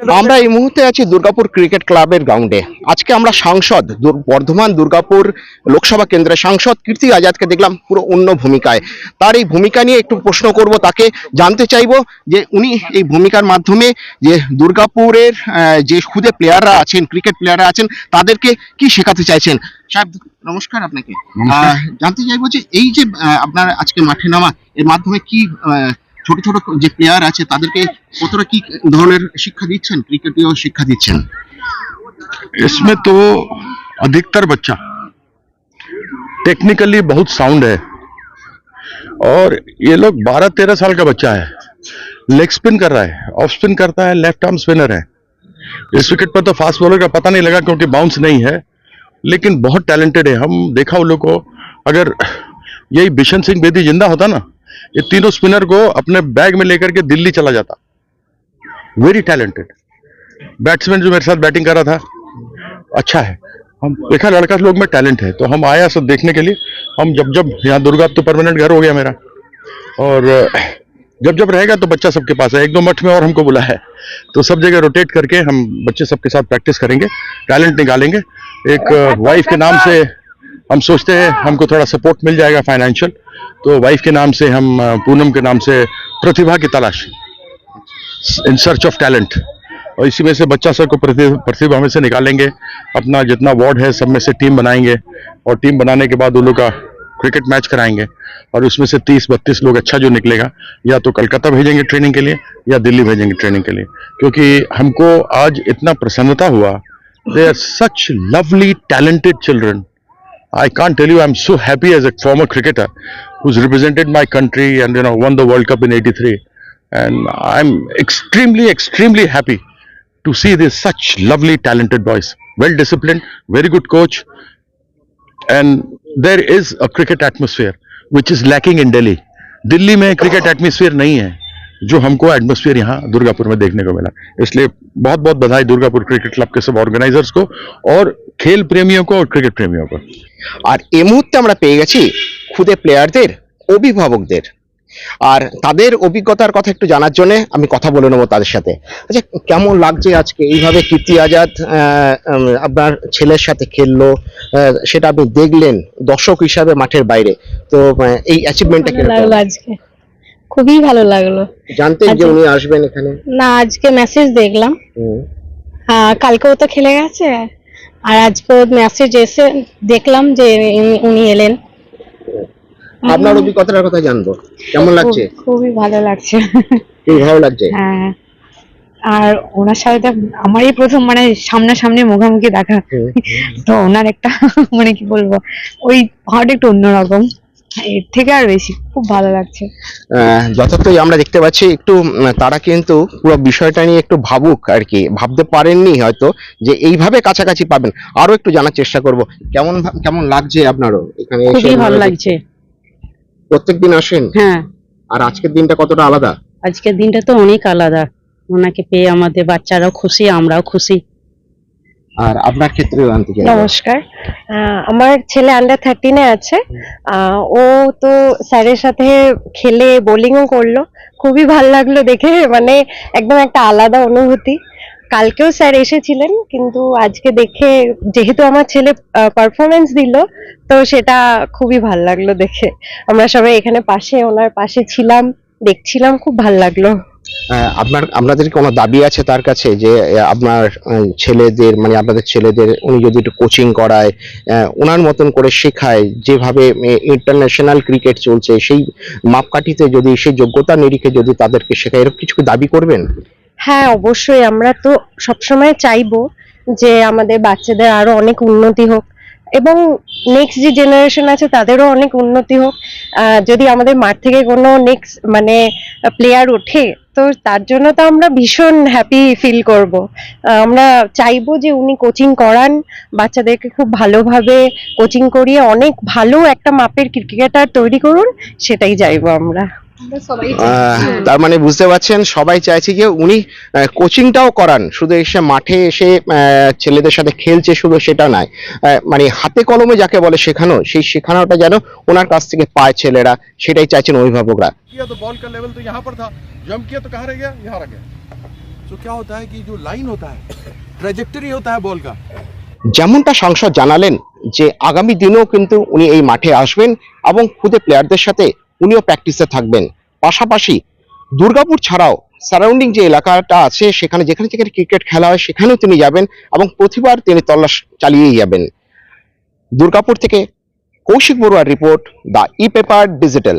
আমরা এই মুহূর্তে আছি দুর্গাপুর ক্রিকেট ক্লাবের গ্রাউন্ডে। আজকে আমরা সাংসদ বর্ধমান দুর্গাপুর লোকসভা কেন্দ্রের সাংসদ কীর্তি আজাদকে দেখলাম পুরো অন্য ভূমিকায়। তার এই ভূমিকা নিয়ে একটু প্রশ্ন করব তাকে জানতে চাইব যে উনি এই ভূমিকার মাধ্যমে যে দুর্গাপুরের আহ, যে খুদে প্লেয়াররা আছেন ক্রিকেট প্লেয়াররা আছেন তাদেরকে কি শেখাতে চাইছেন? সাহেব নমস্কার আপনাকে। আহ, জানতে চাইব যে এই যে আপনার আজকে মাঠে নামা এর মাধ্যমে কি আহ, ছোট ছোট যে প্লেয়ার আছে তাদেরকে কতটা কি ধরনের শিক্ষা দিচ্ছেন ক্রিকেটীয় শিক্ষা দিচ্ছেন इसमें तो अधिकतर बच्चा टेक्निकली बहुत साउंड है और ये लोग 12-13 साल का बच्चा है लेग स्पिन कर रहा है ऑफ स्पिन करता है लेफ्ट आर्म स्पिनर है इस विकेट पर तो फास्ट बॉलर का पता नहीं लगा क्योंकि बाउंस नहीं है लेकिन बहुत टैलेंटेड है हम देखा उन लोग को अगर यही बिशन सिंह बेदी जिंदा होता ना ये तीनों स्पिनर को अपने बैग में लेकर के दिल्ली चला जाता। वेरी टैलेंटेड बैट्समैन जो मेरे साथ बैटिंग कर रहा था अच्छा है। हम देखा लड़का लोग में टैलेंट है तो हम आया सब देखने के लिए। हम जब जब यहाँ दुर्गा तो परमानेंट घर हो गया मेरा। और जब जब रहेगा तो बच्चा सबके पास है। एक दो मठ में और हमको बुला है। तो सब जगह रोटेट करके हम बच्चे सबके साथ प्रैक्टिस करेंगे। टैलेंट निकालेंगे। एक वाइफ के नाम से हम सोचते हैं हमको थोड़ा सपोर्ट मिल जाएगा फाइनेंशियल तो वाइफ के नाम से हम पूनम के नाम से प्रतिभा की तलाश। इन सर्च ऑफ़ टैलेंट और इसी में से बच्चा सर को प्रतिभा में से निकालेंगे। अपना जितना वार्ड है, सब में से टीम बनाएँगे। और टीम बनाने के बाद उन लोग का क्रिकेट मैच कराएँगे। और उसमें से तीस, बत्तीस लोग अच्छा जो निकलेगा, या तो कलकत्ता भेजेंगे ट्रेनिंग के लिए, या दिल्ली भेजेंगे ट्रेनिंग के लिए। क्योंकि हमको आज इतना प्रसन्नता हुआ। They are such lovely talented children I can't tell you, I'm so happy as a former cricketer who's represented my country and you know won the World Cup in '83, and I'm extremely, extremely happy to see these such lovely, talented boys, well disciplined, very good coach, and there is a cricket atmosphere which is lacking in Delhi. Delhi में cricket atmosphere नहीं है जो हमको atmosphere यहाँ दुर्गापुर में देखने को मिला इसलिए बहुत बहुत बधाई दुर्गापुर क्रिकेट क्लब के सब ऑर्गेनाइजर्स को और खेल प्रेमियों को और क्रिकेट प्रेमियों को আর এই মুহূর্তে আমরা পেয়ে গেছি খুদে প্লেয়ারদের অভিভাবকদের আর তাদের অভিজ্ঞতার কথা একটু জানার জন্য আমি কথা বলে নেবো তাদের সাথে আচ্ছা কেমন লাগছে আজকে এইভাবে কীর্তি আজাদ আহ, উম, আপনার ছেলের সাথে খেললো আহ, সেটা আপনি দেখলেন দর্শক হিসাবে মাঠের বাইরে তো আহ, এই অ্যাচিভমেন্টটা ভালো লাগলো আজকে খুবই ভালো লাগল। জানতেন যে আচ্ছা। উনি আসবেন এখানে? না আজকে মেসেজ দেখলাম। কালকেও তো খেলে গেছে। আর আজকে মেসেজ এসে দেখলাম যে উনি- এলেন। আপনার অভিজ্ঞতার কথা জানব। কেমন লাগছে? খুবই ভালো লাগছে। খুব ভালো লাগছে? হ্যাঁ। আর ওনার সাথে আমারই প্রথম মানে সামনাসামনি মুখোমুখি দেখা। তো ওনার একটা মানে কি বলব ওই পাহাড়টা একটু অন্যরকম। এর থেকে আর বেশি খুব ভালো লাগছে। যথার্থই আমরা দেখতে পাচ্ছি একটু তারা কিন্তু পুরো বিষয়টা নিয়ে একটু ভাবুক আর কি। ভাবতে পারেননি হয়তো যে এইভাবে কাছাকাছি পাবেন। আরও একটু জানার চেষ্টা করব। কেমন কেমন লাগছে আপনারও এখানে খুবই ভালো লাগছে। প্রত্যেকদিন আসেন? হ্যাঁ। আর আজকের দিনটা কতটা আলাদা? আজকের দিনটা তো অনেক আলাদা। ওনাকে পেয়ে আমাদের বাচ্চারাও খুশি আমরাও খুশি। আর আপনার ক্ষেত্রে জানতে চাই নমস্কার। আমার ছেলে আন্ডার থার্টিনে আছে। ও তো স্যারের সাথে খেলে বোলিংও করল। খুবই ভালো লাগল দেখে মানে একদম একটা আলাদা অনুভূতি। কালকেও স্যার এসেছিলেন, কিন্তু আজকে দেখে যেহেতু আমার ছেলে পারফরমেন্স দিল, তো সেটা খুবই ভালো লাগল দেখে। আমরা সবাই এখানে পাশে, ওনার পাশে ছিলাম, দেখছিলাম, খুব ভালো লাগল। আপনার, আপনাদের কোনো দাবি আছে তার কাছে যে আপনার ছেলেদের মানে আপনাদের ছেলেদের, উনি যদি একটু কোচিং করায় ওনার মতন করে শেখায়, যেভাবে ইন্টারন্যাশনাল ক্রিকেট চলছে, সেই মাপকাঠিতে যদি, সেই যোগ্যতা নিরিখে যদি তাদেরকে শেখায়, এরকম কিছু দাবি করবেন? হ্যাঁ অবশ্যই। আমরা তো সবসময় চাইব যে আমাদের বাচ্চাদের আরও অনেক উন্নতি হোক। এবং নেক্সট যে জেনারেশন আছে, তাদেরও অনেক উন্নতি হোক। যদি আমাদের মাঠ থেকে কোনো নেক্সট মানে প্লেয়ার ওঠে, তো তার জন্য তো আমরা ভীষণ হ্যাপি ফিল করব। আমরা চাইব যে উনি কোচিং করান, বাচ্চাদেরকে খুব ভালোভাবে কোচিং করিয়ে অনেক ভালো একটা মাপের ক্রিকেটার তৈরি করুন, সেটাই চাইব আমরা। তার মানে বুঝতে পারছেন সবাই চাইছে যে উনি কোচিংটাও করান শুধু এসে মাঠে এসে ছেলেদের সাথে খেলছে শুধু সেটা নাই মানে হাতে কলমে যাকে বলে শেখানো সেই শেখানোটা যেন ওনার কাছ থেকে পায় ছেলেরা সেটাই চাইছেন অভিভাবকরা। যেমনটা সাংসদ জানালেন যে আগামী দিনেও কিন্তু উনি এই মাঠে আসবেন এবং খুদে প্লেয়ারদের সাথে উনিও প্র্যাকটিসে থাকবেন। পাশাপাশি দুর্গাপুর ছাড়াও সারাউন্ডিং যে এলাকাটা আছে, সেখানে যেখানে যেখানে ক্রিকেট খেলা হয়, সেখানেও তিনি যাবেন এবং প্রতিবার তিনি তল্লাশ চালিয়েই যাবেন। দুর্গাপুর থেকে Kaushik বড়ুয়ার report the E paper digital